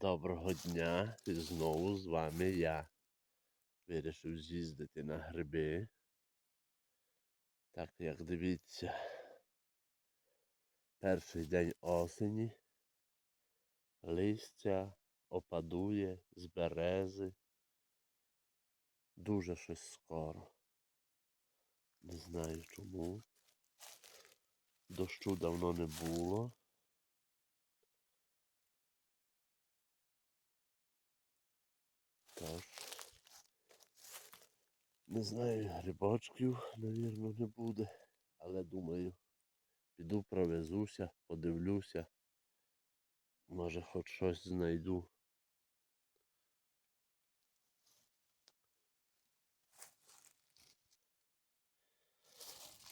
Доброго дня і знову з вами я. Вирішив з'їздити на гриби. Так як дивіться, перший день осені, листя опадує з берези. Дуже щось скоро. Не знаю чому. Дощу давно не було. Тож, не знаю, грибочків, навірно, не буде, але думаю, піду провезуся, подивлюся. Може хоч щось знайду.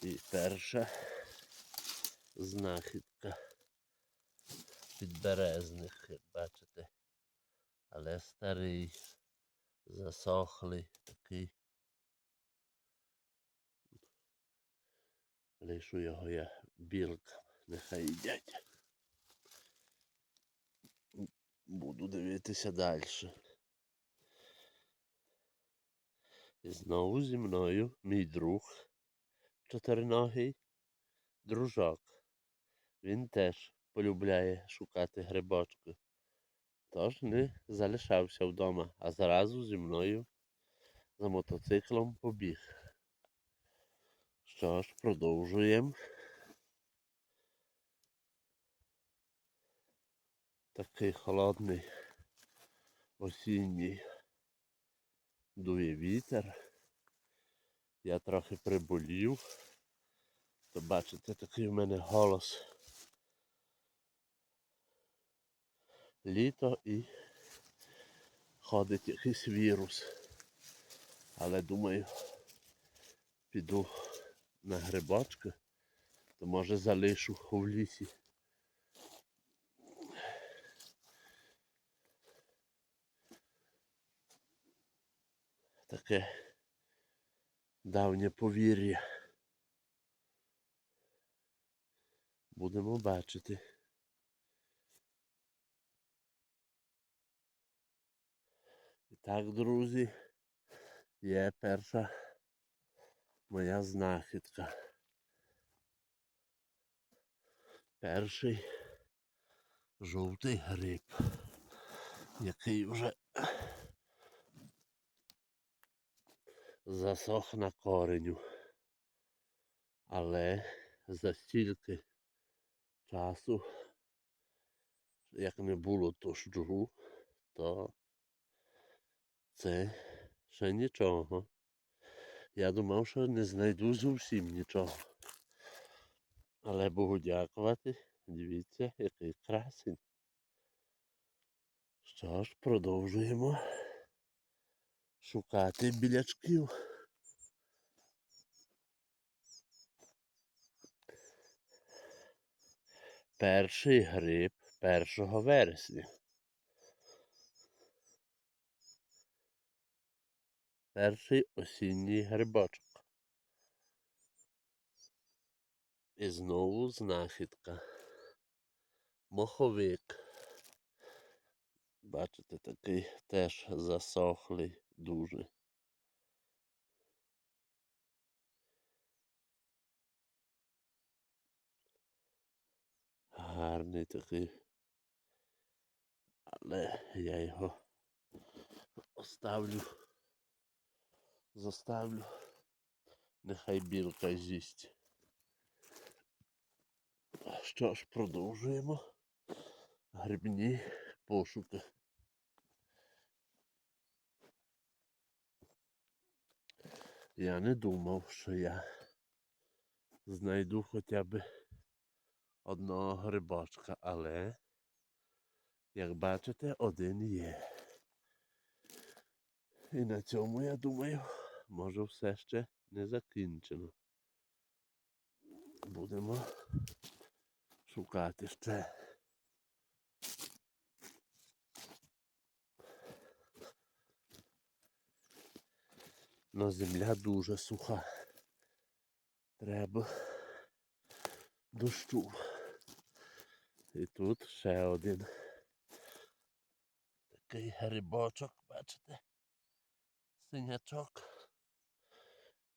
І перша знахідка підберезних, як бачите. Але старий, засохлий такий. Лишу його я білкам, нехай їдять. Буду дивитися далі. І знову зі мною мій друг чотириногий дружок. Він теж полюбляє шукати грибочки. Тож не залишався вдома, а зразу зі мною за мотоциклом побіг. Що ж, продовжуємо. Такий холодний осінній дує вітер. Я трохи приболів. То бачите, такий в мене голос. Літо і ходить якийсь вірус. Але думаю, піду на грибочки, то може залишу в лісі. Таке давнє повір'я. Будемо бачити. І так, друзі, є перша моя знахідка. Перший жовтий гриб, який вже засох на кореню. Але за стільки часу, як не було дощу, то це ще нічого. Я думав, що не знайду зовсім нічого. Але Богу дякувати. Дивіться, який красень. Що ж, продовжуємо шукати білячків. Перший гриб 1 вересня. Перший осінній грибочок. І знову знахідка. Моховик. Бачите, такий теж засохлий дуже. Гарний такий. Але я його оставлю. Заставлю. Нехай білка з'їсть. Що ж, продовжуємо грибні пошуки. Я не думав, що я знайду хоча б одного грибочка, але, як бачите, один є. І на цьому, я думаю, може все ще не закінчено. Будемо шукати ще. Но земля дуже суха. Треба дощу. І тут ще один Такий грибочок, бачите? Синячок.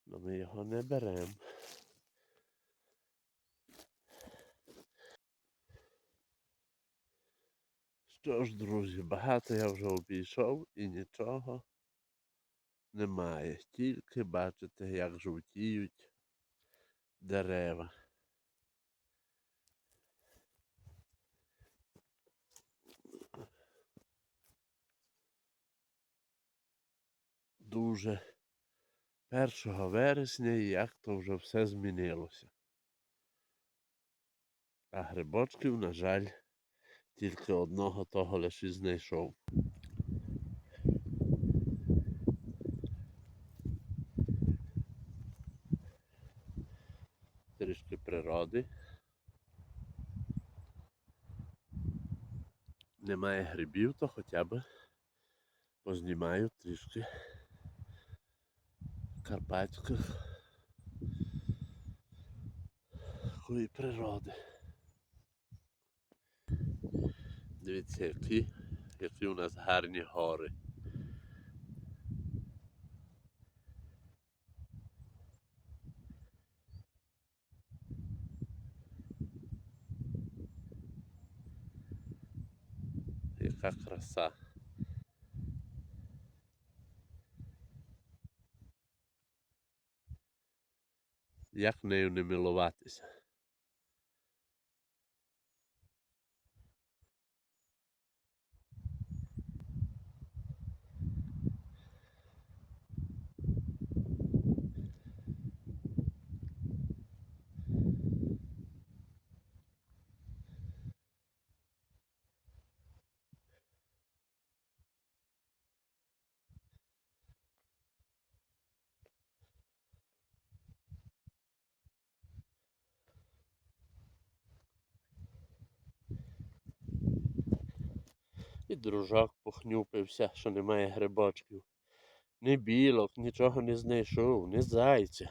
Но ми його не беремо. Що ж, друзі, багато я вже обійшов і нічого немає. Тільки бачите, як жовтіють дерева. Дуже 1 вересня як то вже все змінилося. А грибочків, на жаль, тільки одного того лише знайшов. Трішки природи. Немає грибів, то хоча б познімаю трішки карпатських такої природи. Дивіться, які, які у нас гарні гори. Яка краса. Як нею не милуватися? І дружок похнюпився, що немає грибочків. Ні білок, нічого не знайшов, ні зайця.